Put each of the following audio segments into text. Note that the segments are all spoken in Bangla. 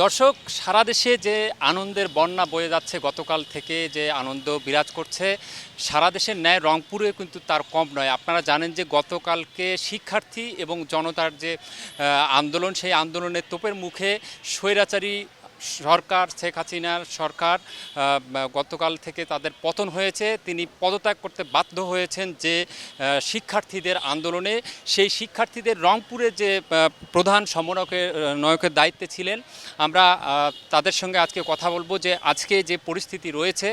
দর্শক, সারা দেশে যে আনন্দের বন্যা বয়ে যাচ্ছে গতকাল থেকে যে আনন্দ বিরাজ করছে, সারা দেশের ন্যায় রংপুরে কিন্তু তার কম নয়। আপনারা জানেন যে গতকালকে শিক্ষার্থী এবং জনতার যে আন্দোলন, সেই আন্দোলনের তোপের মুখে স্বৈরাচারী সরকার, শেখ হাসিনার সরকার গতকাল থেকে তাদের পতন হয়েছে। তিনি পদত্যাগ করতে বাধ্য হয়েছেন যে শিক্ষার্থীদের আন্দোলনে। সেই শিক্ষার্থীদের রংপুরে যে প্রধান সমন্বয়কের, নয়কের দায়িত্বে ছিলেন, আমরা তাদের সঙ্গে আজকে কথা বলব যে, আজকে যে পরিস্থিতি রয়েছে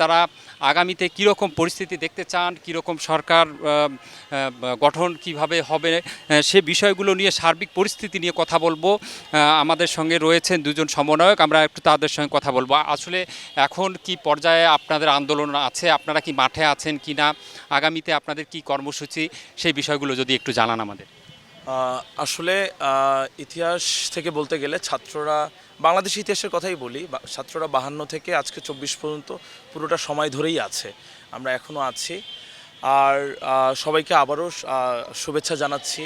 তারা আগামীতে কীরকম পরিস্থিতি দেখতে চান, কীরকম সরকার গঠন কীভাবে হবে সে বিষয়গুলো নিয়ে সার্বিক পরিস্থিতি নিয়ে কথা বলব। আমাদের সঙ্গে রয়েছেন দুজন সমন্বয়ক, আমরা একটু তাদের সঙ্গে কথা বলব। আসলে এখন কি পর্যায়ে আপনাদের আন্দোলন আছে? আপনারা কি মাঠে আছেন কি না আগামীতে আপনাদের কি কর্মসূচি? সেই বিষয়গুলো যদি একটু জানান আমাদের। আসলে ইতিহাস থেকে বলতে গেলে ছাত্ররা, বাংলাদেশ ইতিহাসের কথাই বলি ছাত্ররা বাহান্ন থেকে আজকে চব্বিশ পর্যন্ত পুরোটা সময় ধরেই আছে। আমরা এখনও আছি। আর সবাইকে আবারও শুভেচ্ছা জানাচ্ছি।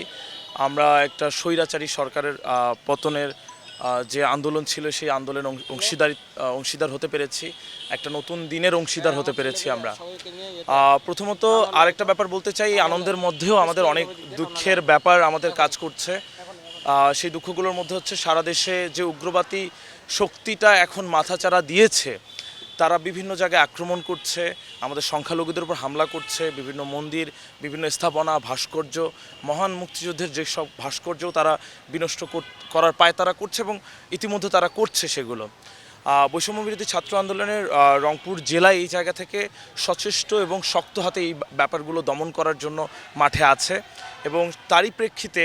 আমরা একটা স্বৈরাচারী সরকারের পতনের যে আন্দোলন ছিল সেই আন্দোলনের অংশীদার অংশীদারি অংশীদার হতে পেরেছি। একটা নতুন দিনের অংশীদার হতে পেরেছি আমরা। প্রথমত আরেকটা ব্যাপার বলতে চাই আনন্দের মধ্যেও আমাদের অনেক দুঃখের ব্যাপার আমাদের কাজ করছে। সেই দুঃখগুলোর মধ্যে হচ্ছে সারা দেশে যে উগ্রবাদী শক্তিটা এখন মাথাচাড়া দিয়েছে তারা বিভিন্ন জায়গায় আক্রমণ করছে, আমাদের সংখ্যালঘুদের উপর হামলা করছে, বিভিন্ন মন্দির, বিভিন্ন স্থাপনা, ভাস্কর্য, মহান মুক্তিযুদ্ধের যেসব ভাস্কর্য তারা বিনষ্ট কর- করার পায় তারা করছে এবং ইতিমধ্যে তারা করছে সেগুলো। বৈষম্য বিরোধী ছাত্র আন্দোলনের রংপুর জেলায় এই জায়গা থেকে সচেষ্ট এবং শক্ত হাতে এই ব্যাপারগুলো দমন করার জন্য মাঠে আছে এবং তারই প্রেক্ষিতে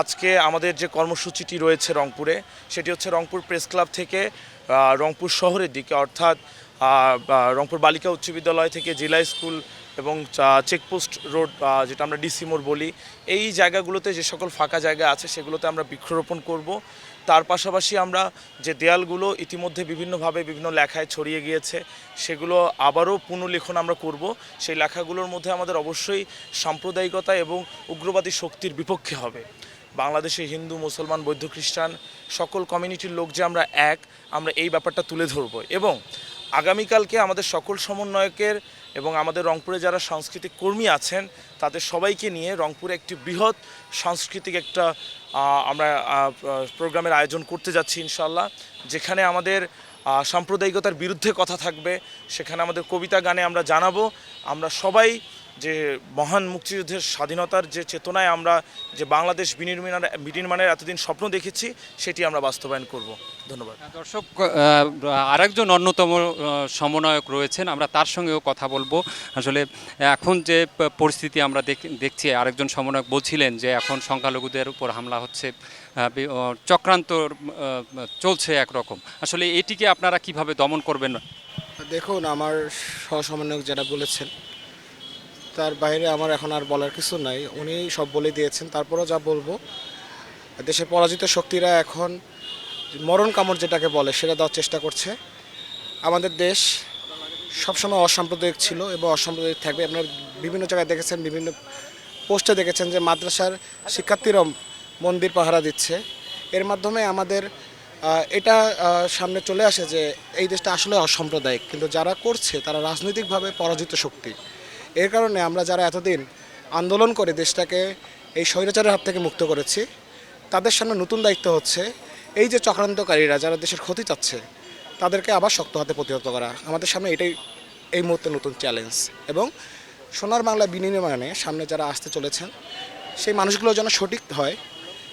আজকে আমাদের যে কর্মসূচিটি রয়েছে রংপুরে, সেটি হচ্ছে রংপুর প্রেস ক্লাব থেকে রংপুর শহরের দিকে, অর্থাৎ রংপুর বালিকা উচ্চ বিদ্যালয় থেকে জেলা স্কুল এবং চেকপোস্ট রোড যেটা আমরা ডিসি মোড় বলি, এই জায়গাগুলোতে যে সকল ফাঁকা জায়গা আছে, সেগুলোতে আমরা বৃক্ষরোপণ করব। তার পাশাপাশি আমরা যে দেয়ালগুলো ইতিমধ্যে বিভিন্নভাবে বিভিন্ন লেখায় ছড়িয়ে গিয়েছে, সেগুলো আবারও পুনর্লেখন আমরা করব। সেই লেখাগুলোর মধ্যে আমাদের অবশ্যই সাম্প্রদায়িকতা এবং উগ্রবাদী শক্তির বিপক্ষে হবে। বাংলাদেশে হিন্দু, মুসলমান, বৌদ্ধ, খ্রিস্টান, সকল কমিউনিটির লোক যে আমরা এক, আমরা এই ব্যাপারটা তুলে ধরব। এবং আগামীকালকে আমাদের সকল সমন্বয়কের এবং আমাদের রংপুরে যারা সাংস্কৃতিক কর্মী আছেন, তাদের সবাইকে নিয়ে রংপুরে একটি বৃহৎ সাংস্কৃতিক একটা আমরা প্রোগ্রামের আয়োজন করতে যাচ্ছি ইনশাল্লাহ যেখানে আমাদের সাম্প্রদায়িকতার বিরুদ্ধে কথা থাকবে, সেখানে আমাদের কবিতা গানে আমরা জানাব, আমরা সবাই যে মহান মুক্তিযুদ্ধের স্বাধীনতার যে চেতনায় আমরা যে বাংলাদেশ বিনির্মাণের বিনির্মাণের এতদিন স্বপ্ন দেখেছি সেটি আমরা বাস্তবায়ন করব। ধন্যবাদ। দর্শক আহ, আরেকজন অন্যতম সমন্বয়ক রয়েছেন আমরা তার সঙ্গেও কথা বলব। আসলে এখন যে পরিস্থিতি আমরা দেখ- দেখছি আরেকজন সমন্বয়ক বলছিলেন যে এখন সংখ্যালঘুদের উপর হামলা হচ্ছে চক্রান্ত চলছে একরকম। আসলে এটিকে আপনারা কীভাবে দমন করবেন? দেখুন আমার সহসমন্বয়ক যেটা বলেছেন তার বাইরে আমার এখন আর বলার কিছু নাই। উনি সব বলে দিয়েছেন, তারপরও যা বলব। দেশের পরাজিত শক্তিরা এখন মরণ কামড় যেটাকে বলে, সেটা দেওয়ার চেষ্টা করছে। আমাদের দেশ সবসময় অসাম্প্রদায়িক ছিল এবং অসাম্প্রদায়িক থাকবে। আপনারা বিভিন্ন জায়গায় দেখেছেন, বিভিন্ন পোস্টে দেখেছেন যে মাদ্রাসার শিক্ষার্থীরাও মন্দির পাহারা দিচ্ছে। এর মাধ্যমে আমাদের এটা সামনে চলে আসে যে এই দেশটা আসলে অসাম্প্রদায়িক। কিন্তু যারা করছে, তারা রাজনৈতিকভাবে পরাজিত শক্তি। এর কারণে আমরা যারা এতদিন আন্দোলন করে দেশটাকে এই স্বৈরাচারের হাত থেকে মুক্ত করেছি, তাদের সামনে নতুন দায়িত্ব হচ্ছে এই যে চক্রান্তকারীরা যারা দেশের ক্ষতি চাচ্ছে, তাদেরকে আবার শক্ত হাতে প্রতিহত করা। আমাদের সামনে এটাই এই মুহূর্তে নতুন চ্যালেঞ্জ এবং সোনার বাংলা বিনির্মাণে সামনে যারা আসতে চলেছেন, সেই মানুষগুলো যেন সঠিক হয়,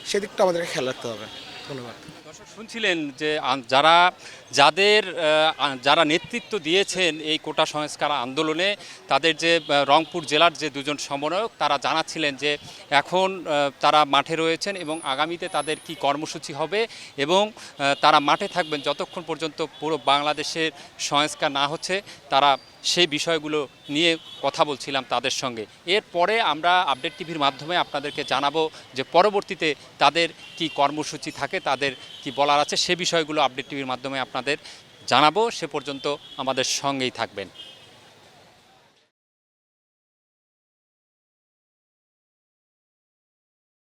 সেদিকটা আমাদেরকে খেয়াল রাখতে হবে। ধন্যবাদ। দর্শক, শুনছিলেন যে যারা, যাদের যারা নেতৃত্ব দিয়েছেন এই কোটা সংস্কার আন্দোলনে, তাদের যে রংপুর জেলার যে দুজন সমন্বয়ক, তারা জানাচ্ছিলেন যে এখন তারা মাঠে রয়েছেন এবং আগামীতে তাদের কি কর্মসূচি হবে এবং তারা মাঠে থাকবেন যতক্ষণ পর্যন্ত পুরো বাংলাদেশের সংস্কার না হচ্ছে, তারা সেই বিষয়গুলো নিয়ে কথা বলছিলাম তাদের সঙ্গে। এরপরে আমরা আপডেট টিভির মাধ্যমে আপনাদেরকে জানাব যে পরবর্তীতে তাদের কি কর্মসূচি থাকে, তাদের কি বলার আছে, সে বিষয়গুলো আপডেট টিভির মাধ্যমে আপনাদের জানাব। সে পর্যন্ত আমাদের সঙ্গেই থাকবেন।